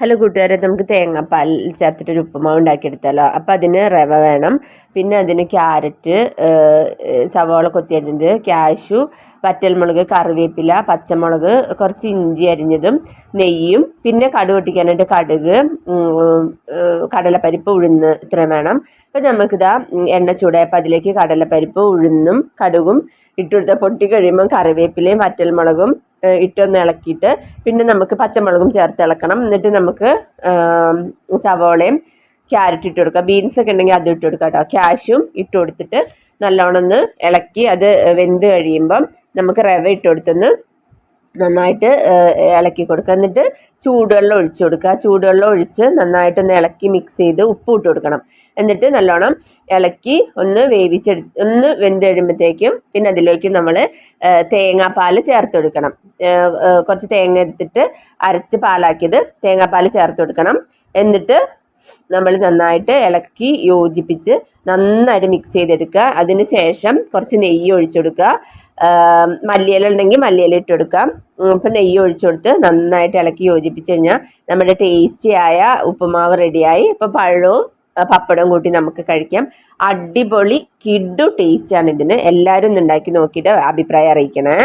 Hello കൂട്ടുകാരെ നമുക്ക് തേങ്ങാപ്പാൽ ചേർത്തിട്ടൊരു ഉപ്പുമാവ് ഉണ്ടാക്കിയെടുത്താലോ? അപ്പോൾ അതിന് റവ വേണം. പിന്നെ അതിന് ക്യാരറ്റ് സവാള കൊത്തിയരിഞ്ഞത് ക്യാഷു വറ്റൽമുളക് കറിവേപ്പില പച്ചമുളക് കുറച്ച് ഇഞ്ചി അരിഞ്ഞതും നെയ്യും പിന്നെ കടുക് പൊട്ടിക്കാനായിട്ട് കടുക് കടലപ്പരിപ്പ് ഉഴുന്ന് ഇത്രയും വേണം. അപ്പോൾ നമുക്കിതാ എണ്ണ ചൂടായപ്പോൾ അതിലേക്ക് കടലപ്പരിപ്പ് ഉഴുന്നും കടുകും ഇട്ടുകൊടുത്ത പൊട്ടി കഴിയുമ്പോൾ കറിവേപ്പിലയും വറ്റൽമുളകും ഇട്ടൊന്ന് ഇളക്കിയിട്ട് പിന്നെ നമുക്ക് പച്ചമുളകും ചേർത്ത് ഇളക്കണം. എന്നിട്ട് നമുക്ക് സവോളയും ക്യാരറ്റ് ഇട്ട് കൊടുക്കുക ബീൻസ് ഒക്കെ ഉണ്ടെങ്കിൽ അതും ഇട്ട് കൊടുക്കുക കേട്ടോ. ക്യാഷും ഇട്ട് കൊടുത്തിട്ട് നല്ലോണം ഒന്ന് ഇളക്കി അത് വെന്ത് കഴിയുമ്പം നമുക്ക് റവ ഇട്ട് കൊടുത്തൊന്ന് നന്നായിട്ട് ഇളക്കി കൊടുക്കുക. എന്നിട്ട് ചൂടുവെള്ളം ഒഴിച്ചു കൊടുക്കുക. ചൂടുവെള്ളം ഒഴിച്ച് നന്നായിട്ട് ഒന്ന് ഇളക്കി മിക്സ് ചെയ്ത് ഉപ്പ് ഇട്ട് കൊടുക്കണം. എന്നിട്ട് നല്ലോണം ഇളക്കി ഒന്ന് വേവിച്ചെടു ഒന്ന് വെന്ത് കഴിയുമ്പോഴത്തേക്കും പിന്നെ അതിലേക്ക് നമ്മൾ തേങ്ങാപ്പാൽ ചേർത്ത് കൊടുക്കണം. കുറച്ച് തേങ്ങ എടുത്തിട്ട് അരച്ച് പാലാക്കിയത് തേങ്ങാപ്പാൽ ചേർത്ത് കൊടുക്കണം. എന്നിട്ട് നമ്മൾ നന്നായിട്ട് ഇളക്കി യോജിപ്പിച്ച് നന്നായിട്ട് മിക്സ് ചെയ്തെടുക്കുക. അതിന് ശേഷം കുറച്ച് നെയ്യ് ഒഴിച്ചു കൊടുക്കുക. മല്ലിയില ഉണ്ടെങ്കിൽ മല്ലിയില ഇട്ട് കൊടുക്കാം അപ്പം നെയ്യ് ഒഴിച്ചു കൊടുത്ത് നന്നായിട്ട് ഇളക്കി യോജിപ്പിച്ച് കഴിഞ്ഞാൽ നമ്മുടെ ടേസ്റ്റിയായ ഉപ്പുമാവ് റെഡിയായി ഇപ്പോൾ പഴവും പപ്പടം കൂട്ടി നമുക്ക് കഴിക്കാം. അടിപൊളി കിഡു ടേസ്റ്റാണ് ഇതിന്. എല്ലാവരും ഒന്ന് ഉണ്ടാക്കി നോക്കിയിട്ട് അഭിപ്രായം അറിയിക്കണേ.